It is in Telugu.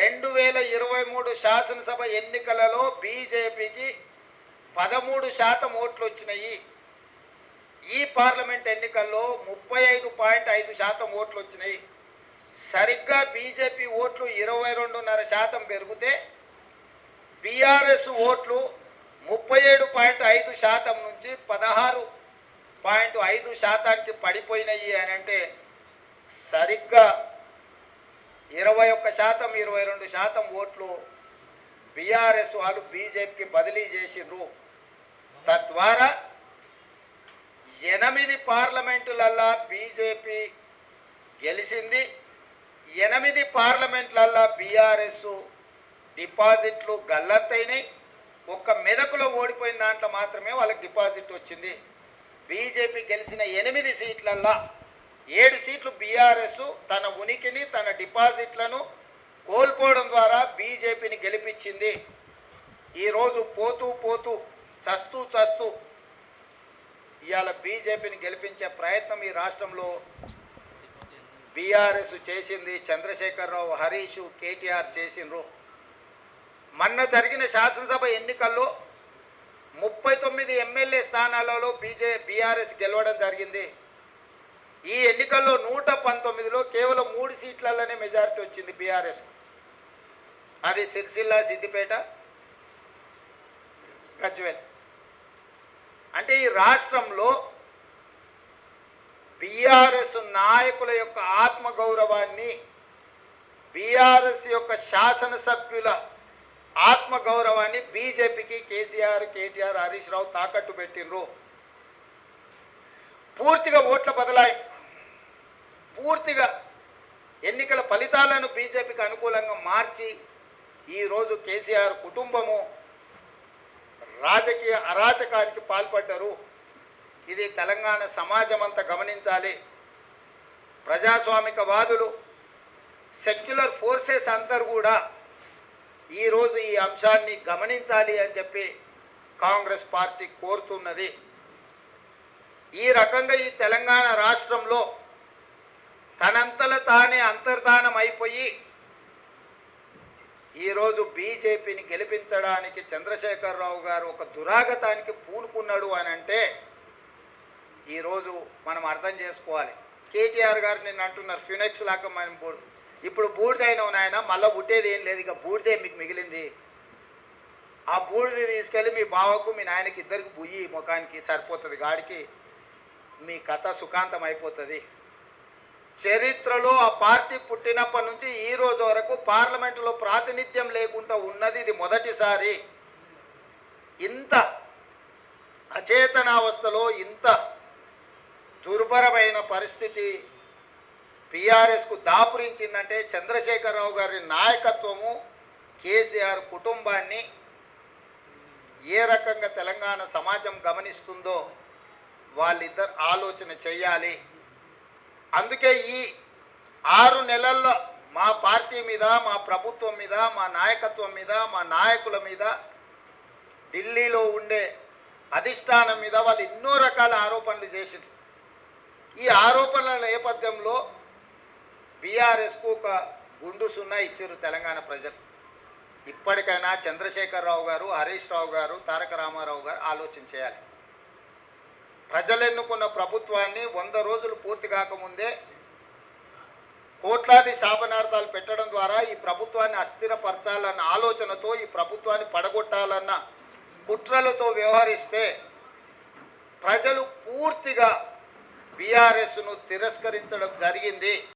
రెండు వేల ఇరవై మూడు శాసనసభ ఎన్నికలలో బీజేపీకి పదమూడు శాతం ఓట్లు వచ్చినాయి. ఈ పార్లమెంట్ ఎన్నికల్లో ముప్పై ఐదు పాయింట్ ఐదు శాతం ఓట్లు వచ్చినాయి. సరిగ్గా బీజేపీ ఓట్లు ఇరవై రెండున్నర శాతం పెరిగితే బీఆర్ఎస్ ఓట్లు ముప్పై ఏడు పాయింట్ ఐదు శాతం నుంచి పదహారు పాయింట్ ఐదు శాతానికి పడిపోయినాయి అని అంటే సరిగ్గా ఇరవై ఒక్క శాతం ఇరవై రెండు శాతం ఓట్లు బీఆర్ఎస్ వాళ్ళు బీజేపీకి బదిలీ చేసిండ్రు. తద్వారా ఎనిమిది పార్లమెంటులల్లా బీజేపీ గెలిచింది ఎనిమిది పార్లమెంట్లల్లా బీఆర్ఎస్ డిపాజిట్లు గల్లంతైనాయి ఒక్క మెదకులో ఓడిపోయిన దాంట్లో మాత్రమే వాళ్ళకి డిపాజిట్ వచ్చింది. బీజేపీ గెలిచిన ఎనిమిది సీట్లల్లా ఏడు సీట్లు బీఆర్ఎస్ తన ఉనికిని తన డిపాజిట్లను కోల్పోవడం ద్వారా బీజేపీని గెలిపించింది. ఈరోజు పోతూ పోతూ చస్తూ చస్తూ ఇవాళ బీజేపీని గెలిపించే ప్రయత్నం ఈ రాష్ట్రంలో బీఆర్ఎస్ చేసింది. చంద్రశేఖరరావు హరీష్ కేటీఆర్ చేసిండ్రు. మొన్న జరిగిన శాసనసభ ఎన్నికల్లో ముప్పై తొమ్మిది ఎమ్మెల్యే స్థానాలలో బీజే బీఆర్ఎస్ గెలవడం జరిగింది. ఈ ఎన్నికల్లో నూట పంతొమ్మిదిలో కేవలం మూడు సీట్లలోనే మెజారిటీ వచ్చింది బీఆర్ఎస్ అది సిరిసిల్ల సిద్దిపేట గజ్వేల్. అంటే ఈ రాష్ట్రంలో బీఆర్ఎస్ నాయకుల యొక్క ఆత్మగౌరవాన్ని బీఆర్ఎస్ యొక్క శాసనసభ్యుల ఆత్మగౌరవాన్ని బీజేపీకి కేసీఆర్ కేటీఆర్ హరీష్ రావు తాకట్టు పెట్టిండ్రు. పూర్తిగా ఓట్ల బదలాయింపు. పూర్తిగా ఎన్నికల ఫలితాలను బీజేపీకి అనుకూలంగా మార్చి ఈరోజు కేసీఆర్ కుటుంబము రాజకీయ అరాచకానికి పాల్పడ్డారు. ఇది తెలంగాణ సమాజం అంతా గమనించాలి. ప్రజాస్వామికవాదులు సెక్యులర్ ఫోర్సెస్ అందరు కూడా ఈరోజు ఈ అంశాన్ని గమనించాలి అని చెప్పి కాంగ్రెస్ పార్టీ కోరుతున్నది. ఈ రకంగా ఈ తెలంగాణ రాష్ట్రంలో తనంతల తానే అంతర్ధానం అయిపోయి ఈరోజు బీజేపీని గెలిపించడానికి చంద్రశేఖరరావు గారు ఒక దురాగతానికి పూనుకున్నాడు అని అంటే ఈరోజు మనం అర్థం చేసుకోవాలి. కేటీఆర్ గారు నిన్న అంటున్నారు ఫినెక్స్ లాగా మనం ఇప్పుడు బూడిదైన నాయన మళ్ళీ ఉట్టేది ఏం లేదు ఇక బూడిదే మీకు మిగిలింది. ఆ బూడిది తీసుకెళ్ళి మీ బావకు మీ నాయనకి ఇద్దరికి బుయ్యి ముఖానికి సరిపోతుంది గాడికి మీ కథ సుఖాంతం అయిపోతుంది. చరిత్రలో ఆ పార్టీ పుట్టినప్పటి నుంచి ఈ రోజు వరకు పార్లమెంటులో ప్రాతినిధ్యం లేకుండా ఉన్నది ఇది మొదటిసారి. ఇంత అచేతనావస్థలో ఇంత దుర్భరమైన పరిస్థితి బీఆర్ఎస్కు దాపురించిందంటే చంద్రశేఖరరావు గారి నాయకత్వము కేసీఆర్ కుటుంబాన్ని ఏ రకంగా తెలంగాణ సమాజం గమనిస్తుందో వాళ్ళిద్దరు ఆలోచన చేయాలి. అందుకే ఈ ఆరు నెలల్లో మా పార్టీ మీద మా ప్రభుత్వం మీద మా నాయకత్వం మీద మా నాయకుల మీద ఢిల్లీలో ఉండే అధిష్టానం మీద వాళ్ళు ఎన్నో రకాల ఆరోపణలు చేసిండ్రు ఈ ఆరోపణల నేపథ్యంలో బీఆర్ఎస్కు ఒక గుండు సున్నా ఇచ్చారు తెలంగాణ ప్రజలు. ఇప్పటికైనా చంద్రశేఖరరావు గారు హరీష్ రావు గారు తారక రామారావు గారు ఆలోచన చేయాలి. ప్రజలు ఎన్నుకున్న ప్రభుత్వాన్ని వంద రోజులు పూర్తి కాకముందే కోట్లాది శాపనార్థాలు పెట్టడం ద్వారా ఈ ప్రభుత్వాన్ని అస్థిరపరచాలన్న ఆలోచనతో ఈ ప్రభుత్వాన్ని పడగొట్టాలన్న కుట్రలతో వ్యవహరిస్తే ప్రజలు పూర్తిగా బీఆర్ఎస్ను తిరస్కరించడం జరిగింది.